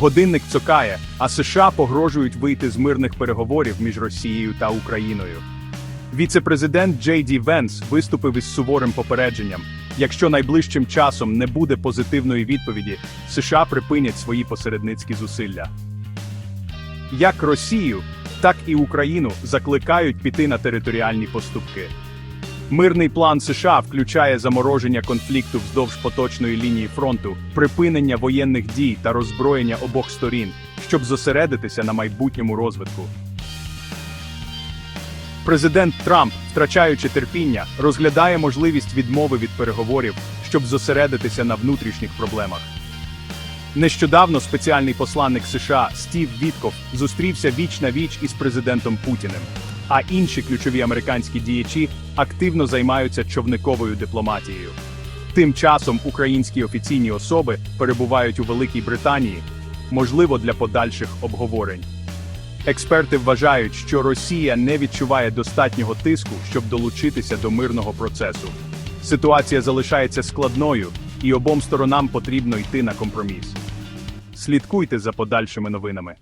Годинник цокає, а США погрожують вийти з мирних переговорів між Росією та Україною. Віце-президент Джей Ді Венс виступив із суворим попередженням: якщо найближчим часом не буде позитивної відповіді, США припинять свої посередницькі зусилля. Як Росію, так і Україну закликають піти на територіальні поступки. Мирний план США включає замороження конфлікту вздовж поточної лінії фронту, припинення воєнних дій та роззброєння обох сторін, щоб зосередитися на майбутньому розвитку. Президент Трамп, втрачаючи терпіння, розглядає можливість відмови від переговорів, щоб зосередитися на внутрішніх проблемах. Нещодавно спеціальний посланник США Стів Вітков зустрівся віч на віч із президентом Путіним, а інші ключові американські діячі активно займаються човниковою дипломатією. Тим часом українські офіційні особи перебувають у Великій Британії, можливо, для подальших обговорень. Експерти вважають, що Росія не відчуває достатнього тиску, щоб долучитися до мирного процесу. Ситуація залишається складною, і обом сторонам потрібно йти на компроміс. Слідкуйте за подальшими новинами.